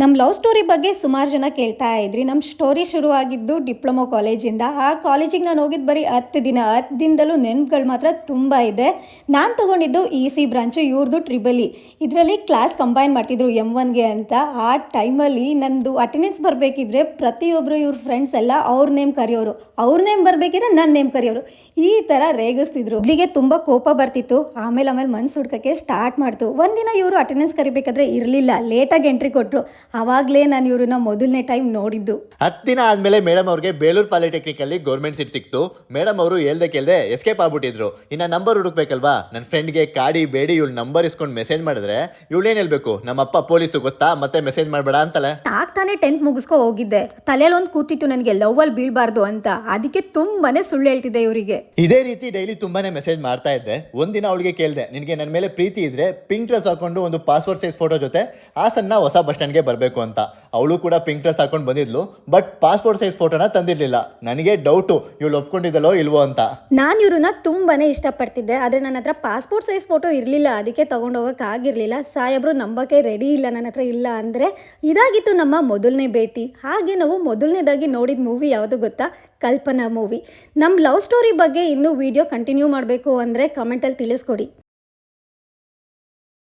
ನಮ್ಮ love story ಬಗ್ಗೆ ಸುಮಾರು ಜನ ಕೇಳ್ತಾ ಇದ್ರಿ. ನಮ್ಮ ಸ್ಟೋರಿ ಶುರುವಾಗಿದ್ದು ಡಿಪ್ಲೊಮೊ ಕಾಲೇಜಿಂದ. ಆ ಕಾಲೇಜಿಗೆ ನಾನು ಹೋಗಿದ್ದು ಬರೀ ಹತ್ತು ದಿನ, ಹತ್ತು ದಿನದಲ್ಲೂ ನೆನಪುಗಳು ಮಾತ್ರ ತುಂಬ ಇದೆ. ನಾನು ತೊಗೊಂಡಿದ್ದು ಇ ಸಿ ಬ್ರಾಂಚು ಇವ್ರದ್ದು ಟ್ರಿಬಲ್ ಇದರಲ್ಲಿ ಕ್ಲಾಸ್ ಕಂಬೈನ್ ಮಾಡ್ತಿದ್ರು ಎಂ ಒನ್ಗೆ ಅಂತ. ಆ ಟೈಮಲ್ಲಿ ನಂದು ಅಟೆಂಡೆನ್ಸ್ ಬರಬೇಕಿದ್ರೆ ಪ್ರತಿಯೊಬ್ಬರು ಇವ್ರ ಫ್ರೆಂಡ್ಸ್ ಎಲ್ಲ ಅವ್ರ ನೇಮ್ ಕರೆಯೋರು. ಅವ್ರ ನೇಮ್ ಬರಬೇಕಿದ್ರೆ ನನ್ನ ನೇಮ್ ಕರೆಯೋರು. ಈ ಥರ ರೇಗಿಸ್ತಿದ್ರು. ಇಲ್ಲಿಗೆ ತುಂಬ ಕೋಪ ಬರ್ತಿತ್ತು. ಆಮೇಲೆ ಆಮೇಲೆ ಮನ್ಸು ಹುಡ್ಕಕ್ಕೆ ಸ್ಟಾರ್ಟ್ ಮಾಡ್ತು. ಒಂದಿನ ಇವರು ಅಟೆಂಡೆನ್ಸ್ ಕರಿಬೇಕಾದ್ರೆ ಇರಲಿಲ್ಲ. ಲೇಟಾಗಿ ಎಂಟ್ರಿ ಕೊಟ್ಟರು ಆವಾಗಲೇ ನಾನು ಇವ್ರನ್ನ ಮೊದಲನೇ ಟೈಮ್ ನೋಡಿದ್ದು. ಹತ್ತು ದಿನ ಆದ್ಮೇಲೆ ಮೇಡಮ್ ಅವ್ರಿಗೆ ಬೇಲೂರು ಪಾಲಿಟೆಕ್ನಿಕ್ ಅಲ್ಲಿ ಗೌರ್ಮೆಂಟ್ ಸೀಟ್ ಸಿಕ್ತು. ಮೇಡಮ್ ಅವರು ಹೇಳ್ದೆ ಕೇಳ್ದೆ ಎಸ್ಕೇಪ್ ಆಗ್ಬಿಟ್ಟಿದ್ರು. ಇನ್ನ ನಂಬರ್ ಹುಡುಕ್ಬೇಕಲ್ವಾ? ನನ್ನ ಫ್ರೆಂಡ್ಗೆ ಕಾಡಿ ಬೇಡಿ ಇವಳು ನಂಬರ್ ಇಸ್ಕೊಂಡು ಮೆಸೇಜ್ ಮಾಡಿದ್ರೆ ಇವಳೇನ್ ಹೇಳ್ಬೇಕು? ನಮ್ಮಪ್ಪ ಪೊಲೀಸು ಗೊತ್ತಾ? ಮತ್ತೆ ಮೆಸೇಜ್ ಮಾಡಬೇಡ ಅಂತಲೇ. ಆಗ್ತಾನೆ ತಾನೇ ಟೆಂತ್ ಮುಗಿಸ್ಕೊ ಹೋಗಿದ್ದೆ. ತಲೆಯಲ್ಲಿ ಒಂದು ಕೂತಿತ್ತು ನನಗೆ ಲವ್ವಲ್ಲಿ ಬೀಳ್ಬಾರ್ದು ಅಂತ. ಅದಕ್ಕೆ ತುಂಬಾನೇ ಸುಳ್ಳು ಹೇಳ್ತಿದ್ದೆ ಇವರಿಗೆ. ಇದೇ ರೀತಿ ಡೈಲಿ ತುಂಬಾನೇ ಮೆಸೇಜ್ ಮಾಡ್ತಾ ಇದ್ದೆ. ಒಂದಿನ ಅವಳಿಗೆ ಕೇಳಿದೆ ನಿನಗೆ ನನ್ನ ಮೇಲೆ ಪ್ರೀತಿ ಇದ್ರೆ ಪಿಂಕ್ ಡ್ರೆಸ್ ಹಾಕೊಂಡು ಒಂದು ಪಾಸ್ಪೋರ್ಟ್ ಸೈಜ್ ಫೋಟೋ ಜೊತೆ ಹಾಸನ್ನ ಹೊಸ ಬಸ್ ಸ್ಟ್ಯಾಂಡ್ಗೆ ಬರಬೇಕು. ಅಂತ. ಅವಳು ಕೂಡ ಪಿಂಕ್ ಡ್ರೆಸ್ ಹಾಕೊಂಡು ಬಂದಿದ್ಲು ಬಟ್ ಪಾಸ್ಪೋರ್ಟ್ ಸೈಜ್ ಫೋಟೋನ ತಂದಿರಲಿಲ್ಲ. ನನಗೆ ಡೌಟು ಇವಳು ಒಪ್ಕೊಂಡಿದ್ದಲೋ ಇಲ್ವೋ ಅಂತ. ನಾನು ಇವ್ರನ್ನ ತುಂಬಾನೇ ಇಷ್ಟಪಡ್ತಿದ್ದೆ, ಆದರೆ ನನ್ನ ಹತ್ರ ಪಾಸ್ಪೋರ್ಟ್ ಸೈಜ್ ಫೋಟೋ ಇರಲಿಲ್ಲ, ಅದಕ್ಕೆ ಆಗಿರಲಿಲ್ಲ. ಸಾಹೇಬ್ರು ನಂಬಕ್ಕೆ ರೆಡಿ ಇಲ್ಲ ನನ್ನ ಹತ್ರ ಇಲ್ಲ ಅಂದರೆ ಇದಾಗಿತ್ತು ನಮ್ಮ ಮೊದಲನೇ ಭೇಟಿ. ಹಾಗೆ ನಾವು ಮೊದಲನೇದಾಗಿ ನೋಡಿದ ಮೂವಿ ಯಾವುದು ಗೊತ್ತಾ? ಕಲ್ಪನಾ ಮೂವಿ ನಮ್ಮ ಲವ್ ಸ್ಟೋರಿ ಬಗ್ಗೆ ಇನ್ನೂ ವಿಡಿಯೋ ಕಂಟಿನ್ಯೂ ಮಾಡಬೇಕು ಅಂದರೆ ಕಮೆಂಟಲ್ಲಿ ತಿಳಿಸ್ಕೊಡಿ.